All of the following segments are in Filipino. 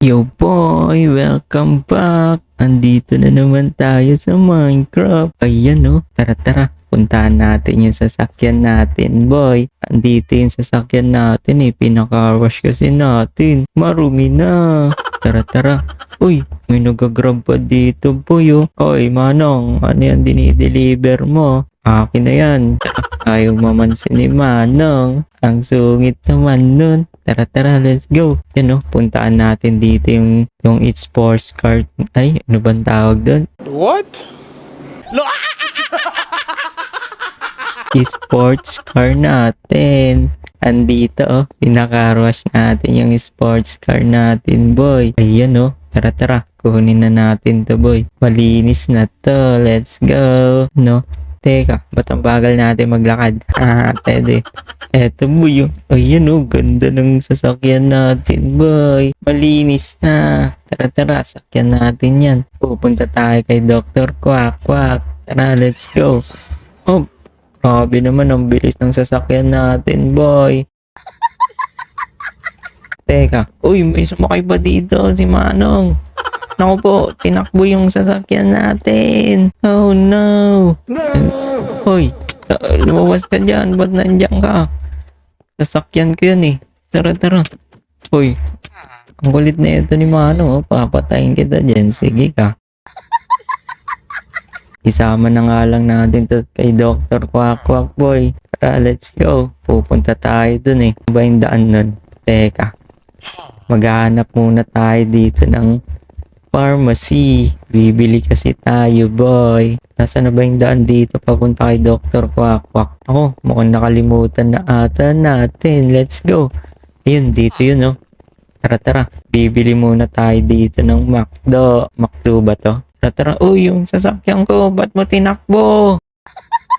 Yo boy, welcome back! Andito na naman tayo sa Minecraft. Ayan oh, tara tara. Puntahan natin yung sasakyan natin, boy. Andito yung sasakyan natin eh. Pinaka-wash kasi natin. Marumi na. Tara tara. Uy, may nagagrab pa dito, boy oh. Oy, manong, ano yan dinideliver mo? Akin na yan. Ayaw mamansin ni Manong. Ang sungit naman nun. Tara tara, let's go. Yan oh, puntaan natin dito yung, yung It's Sports Car. Ay, ano bang tawag doon? What? sports car natin. Andito oh, pinaka-rush natin yung sports car natin, boy. Ayan oh, tara tara, kunin na natin to, boy. Malinis na to, let's go. No, teka, ba't ang bagal natin maglakad? Ah, tede. Eto, boy, oh. Ayan oh, ganda ng sasakyan natin, boy. Malinis na. Tara tara, sakyan natin yan. Pupunta tayo kay Dr. Quack Quack. Tara, let's go. Oh, Grabe naman ang bilis ng sasakyan natin, boy. Teka, uy, may sumakay ba dito si Manong? Naku po, tinakbo yung sasakyan natin. Oh no. Uy, uh, lumabas ka dyan. Ba't nandyan ka? Sasakyan ko yun eh. Tara, tara. Uy, ang kulit na ito ni Manong. Oh. Papatayin kita dyan. Sige ka. Isama na nga lang natin to kay Dr. Quack Quack Boy. Tara, let's go. Pupunta tayo dun eh. Ano ba yung daan nun? Teka. Maghahanap muna tayo dito ng pharmacy. Bibili kasi tayo, boy. Nasaan na ba yung daan dito papunta kay Dr. Quack? Ako, mukhang nakalimutan na ata natin. Let's go. Ayun, dito yun, oh. Tara, tara. Bibili muna tayo dito ng McDo. McDo ba to? Tara, tara. Uy, yung sasakyan ko. Ba't mo tinakbo?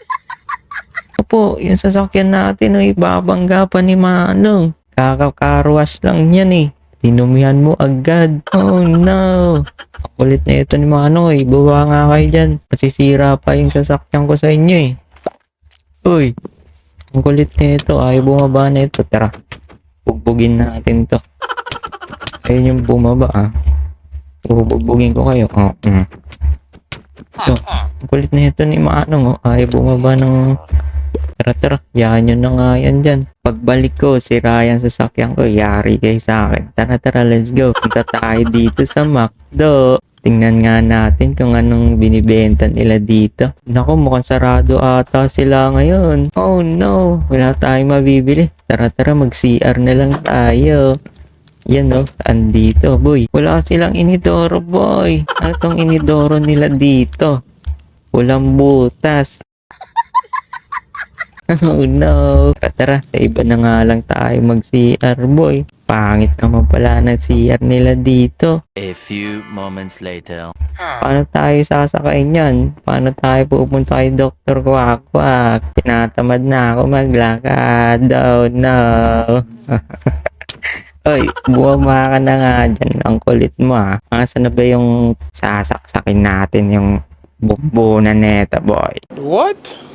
Opo, yung sasakyan natin ay babangga pa ni Manong. Kakakarwash lang yan eh. Tinumihan mo agad. Oh no. Ang kulit na ito ni Manong eh. Buwa nga kayo dyan. Masisira pa yung sasakyan ko sa inyo eh. Uy, ang kulit na ito. Ay, bumaba na ito. Tara, bugbugin natin to. Ayun yung bumaba ah. Bubugbugin ko kayo. Oh, mm. So, ang kulit na ito ni Manong oh. Ay, bumaba ng... Tara, tara. Yan yun na nga yan dyan. Pagbalik ko, si Ryan sa sakyan ko. Yari kayo sa akin. Tara, tara. Let's go. Punta tayo dito sa McDo. Tingnan nga natin kung anong binibenta nila dito. Naku, mukhang sarado ata sila ngayon. Oh no, wala tayong mabibili. Tara tara, mag-CR na lang tayo. Yan oh, andito boy. Wala silang inidoro boy. Ano tong inidoro nila dito? Walang butas. oh no. Tara, tara, sa iba na nga lang tayo mag-CR boy. Pangit naman pala ng CR nila dito. A few moments later. Paano tayo sasakain yan? Paano tayo pupunta kay Dr. Quack? Tinatamad na ako maglakad. Oh no. Oy, bumama ka na nga dyan. Ang kulit mo ah. Asa na ba yung sasaksakin natin yung bumbu na neta boy? What?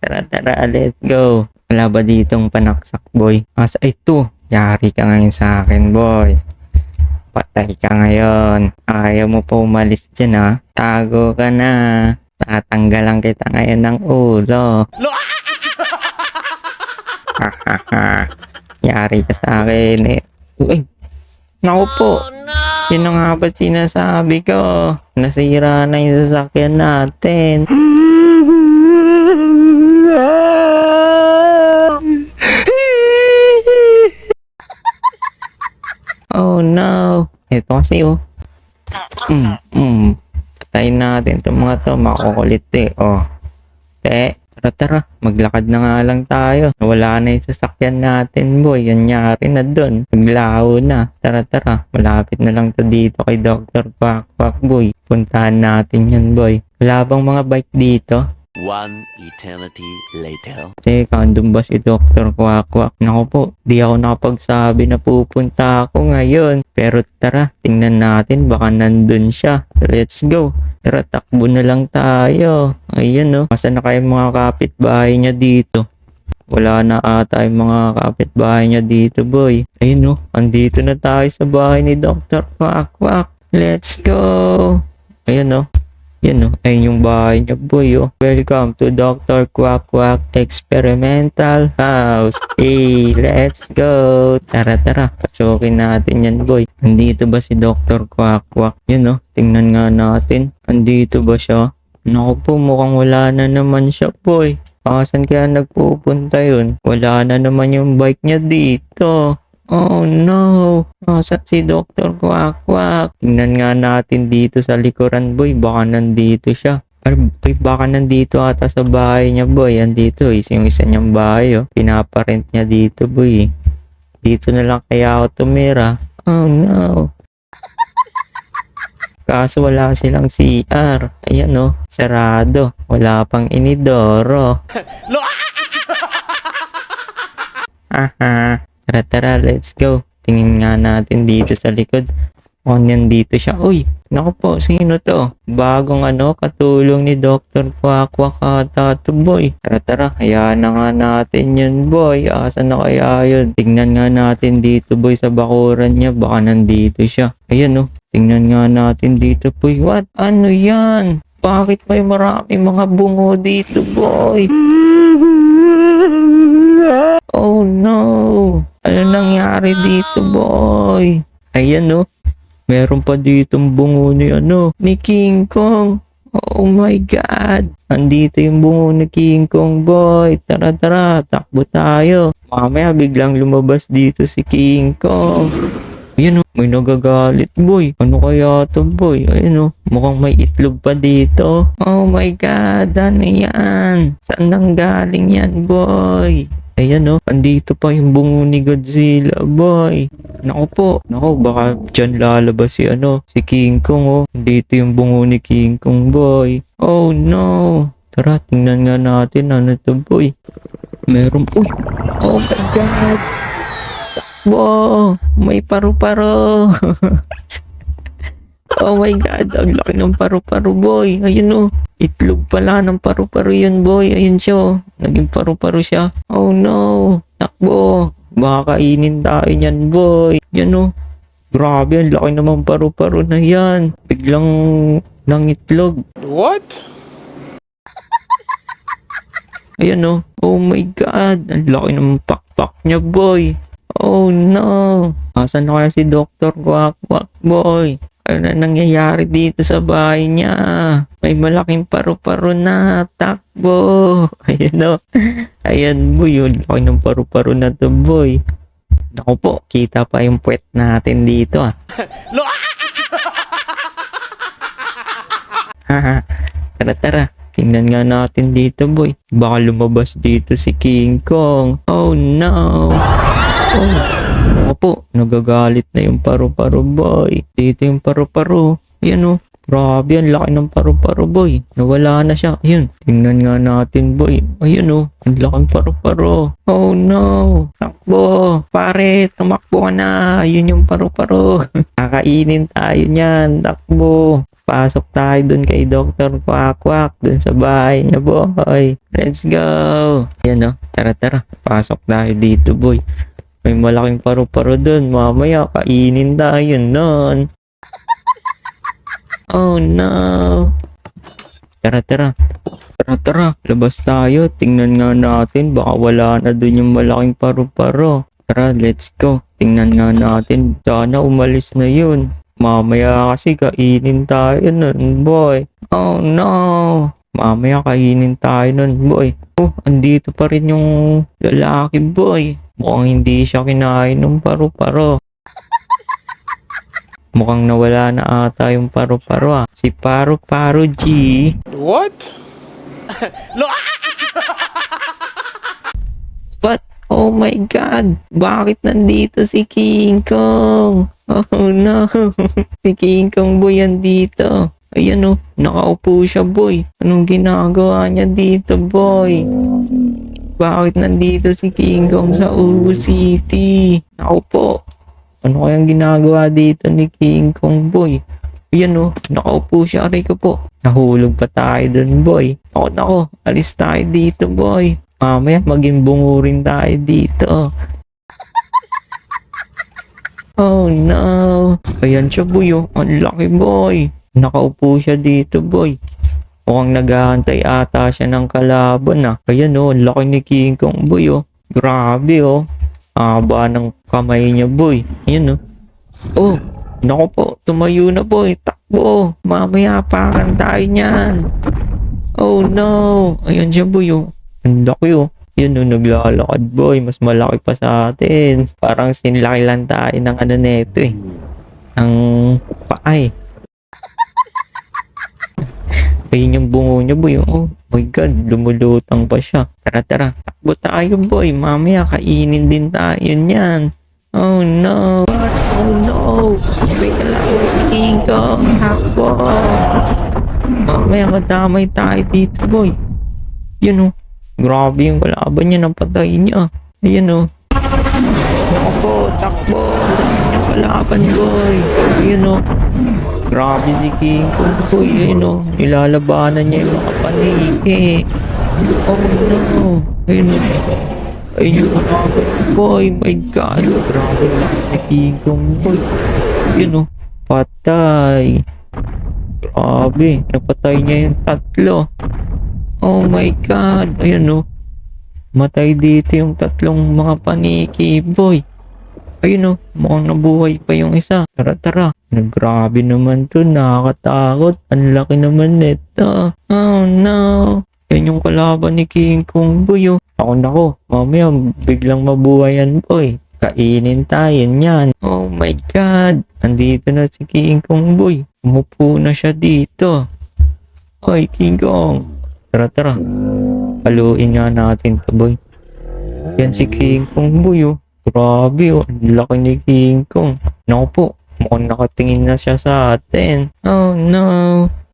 Tara tara, let's go. Wala ba ditong panaksak boy? Asa ito? Yari ka ngayon sa akin boy. Patay ka ngayon. Ayaw mo pa umalis dyan ha. Tago ka na. Tatanggalan kita ngayon ng ulo. Yari ka sa akin eh. Uy, naku po. Yun na nga ba sinasabi ko? Nasira na yung sasakyan natin. Oh no. Ito kasi oh. Mm, mm. Patayin natin itong mga to. Makukulit eh. Oh. Te, tara tara. Maglakad na nga lang tayo. Wala na yung sasakyan natin boy. Yanyari na dun. Naglaho na. Tara tara. Malapit na lang to dito kay Dr. Quack Quack boy. Puntahan natin yan boy. Wala bang mga bike dito? One eternity later. Teka, andun ba si Dr. Quack? Naku po, di ako nakapagsabi na pupunta ako ngayon. Pero tara, tingnan natin, baka nandun siya. Let's go. Tara, takbo na lang tayo. Ayan no, masa na kayo mga kapitbahay niya dito? Wala na ata yung mga kapitbahay niya dito, boy. Ayun no, andito na tayo sa bahay ni Dr. Quack. Let's go! Ayun no. Yan no, ayun yung bahay niya, boy. Oh. Welcome to Dr. Quack Quack Experimental House. Hey, let's go! Tara, tara. Pasukin natin yan, boy. Andito ba si Dr. Quack Quack? Yun no, tingnan nga natin. Andito ba siya? Naku po, mukhang wala na naman siya, boy. Pasan kaya nagpupunta yun? Wala na naman yung bike niya dito. Oh no! Nasaan si Dr. Quack? Tingnan nga natin dito sa likuran, boy. Baka nandito siya. Ay, ay, baka nandito ata sa bahay niya, boy. Andito, is yung isa niyang bahay, oh. Pinaparent niya dito, boy. Dito na lang kaya ako tumira. Oh no! Kaso wala silang CR. Ayan, oh. Sarado. Wala pang inidoro. Aha. Tara, tara, let's go. Tingin nga natin dito sa likod. O, nandito siya. Uy, naku po, sino to? Bagong ano, katulong ni Dr. Kwakwa ata to, boy. Tara, tara, hayaan na nga natin yun, boy. Asan na kaya yun? Tingnan nga natin dito, boy, sa bakuran niya. Baka nandito siya. Ayan, oh. Tingnan nga natin dito, boy. What? Ano yan? Bakit may maraming mga bungo dito, boy? Oh no! Ano nangyari dito, boy? Ayan no. Meron pa ditong bungo ni ano, ni King Kong. Oh my God! Andito yung bungo ni King Kong, boy. Tara, tara, takbo tayo. Mamaya biglang lumabas dito si King Kong. Ayan o, may nagagalit, boy. Ano kaya to, boy? Ayan o, mukhang may itlog pa dito. Oh my God, ano yan? Saan nang galing yan, boy? Ayan o, andito pa yung bungo ni Godzilla, boy. Naku po, naku, baka dyan lalabas si ano, si King Kong oh. Dito yung bungo ni King Kong, boy. Oh no. Tara, tingnan nga natin ano to, boy. Meron, uy, oh my God. Takbo, may paru-paro. oh my God, ang laki ng paru-paro, boy. Ayun oh, itlog pala ng paru-paro yun, boy. Ayun siya, oh. naging paru-paro siya. Oh no, takbo. Baka kainin tayo niyan, boy. Yan oh. Grabe, ang laki naman paru-paro na yan. Biglang nang itlog. What? Ayan oh. Oh my God. Ang laki ng pakpak niya, boy. Oh no. Asan na kaya si Dr. Quack Quack, boy? Ano na nangyayari dito sa bahay niya? May malaking paru-paro na. Takbo. Ayan oh. Ayan, boy. Yung laki ng paru-paro na to, boy. Naku po, kita pa yung puwet natin dito ah. Haha. tara tara. Tingnan nga natin dito boy. Baka lumabas dito si King Kong. Oh no. Oh. Ako nagagalit na yung paru-paro boy. Dito yung paru-paro. Ayan oh. Grabe, ang laki ng paru-paro boy. Nawala na siya. Ayun, tingnan nga natin boy. Ayun oh, ang laking paru-paro. Oh no. Takbo. Pare, tumakbo ka na. Ayun yung paru-paro. Kakainin tayo niyan. Takbo. Pasok tayo dun kay Dr. Quack dun sa bahay niya, boy. Let's go. Ayan oh, tara tara. Pasok tayo dito, boy. May malaking paru-paro dun. Mamaya, kainin tayo nun. Oh no. Tara tara. Tara tara. Labas tayo. Tingnan nga natin. Baka wala na dun yung malaking paru-paro. Tara, let's go. Tingnan nga natin. Sana umalis na yun. Mamaya kasi kainin tayo nun, boy. Oh no. Mamaya kainin tayo nun, boy. Oh, andito pa rin yung lalaki, boy. Mukhang hindi siya kinain ng paru-paro. Mukhang nawala na ata yung paru-paro ah. Si Paru-Paro G. What? What? Oh my God! Bakit nandito si King Kong? Oh no! si King Kong boy andito. Ayan oh, nakaupo siya boy. Anong ginagawa niya dito boy? Bakit nandito si King Kong sa Uru City? Ako po. Ano kayang ginagawa dito ni King Kong boy? Ayan oh, nakaupo siya. Aray ko po. Nahulog pa tayo dun boy. Ako nako, alis tayo dito boy. Mamaya maging bungo rin tayo dito. Oh no. Ayan siya boy oh. Ang laki boy. Nakaupo siya dito boy. Mukhang naghahantay ata siya ng kalaban ah. Ayan oh, laki ni King Kong boy oh. Grabe oh. Haba ng kamay niya boy. Ayan oh. Oh, naku po, tumayo na boy. Takbo. Mamaya pakan tayo niyan. Oh no. Ayan siya boy oh. Ang laki oh. Yun oh, naglalakad boy. Mas malaki pa sa atin. Parang sinlaki lang tayo ng ano neto eh. Ang paay. Ayun yung bungo niya boy. Oh my god, lumulutang pa siya. Tara tara, takbo tayo boy. Mamaya kainin din tayo niyan. Oh no. Oh no. May kalaban si King Kong. Takbo. Mamaya madamay tayo dito boy. Yun oh. Grabe yung kalaban niya. Napatay niya. Ayun oh. Naku po, takbo. Niyang kalaban boy. Ayun oh. Grabe si King Kong boy. Ayun oh. Nilalabanan niya yung mga paniki. Oh no. Ayun oh. Ayun yung ko boy. My God. Grabe si King Kong boy. Ayun oh. Patay. Grabe. Napatay niya yung tatlo. Oh my God. Ayun oh. Matay dito yung tatlong mga paniki, boy. Ayun oh, mukhang nabuhay pa yung isa. Tara, tara. Nagrabe naman to, nakakatakot. Ang laki naman nito. Oh no. Yan yung kalaban ni King Kong, boy oh. Ako nako, mamaya biglang mabuhay yan, boy. Kainin tayo niyan. Oh my God. Andito na si King Kong, boy. Umupo na siya dito. Hoy, King Kong. Tara, tara. Paluin nga natin to, boy. Yan si King Kong, boy, oh. Grabe, oh. Ang laki ni King Kong. Naku po. Mukhang nakatingin na siya sa atin. Oh, no.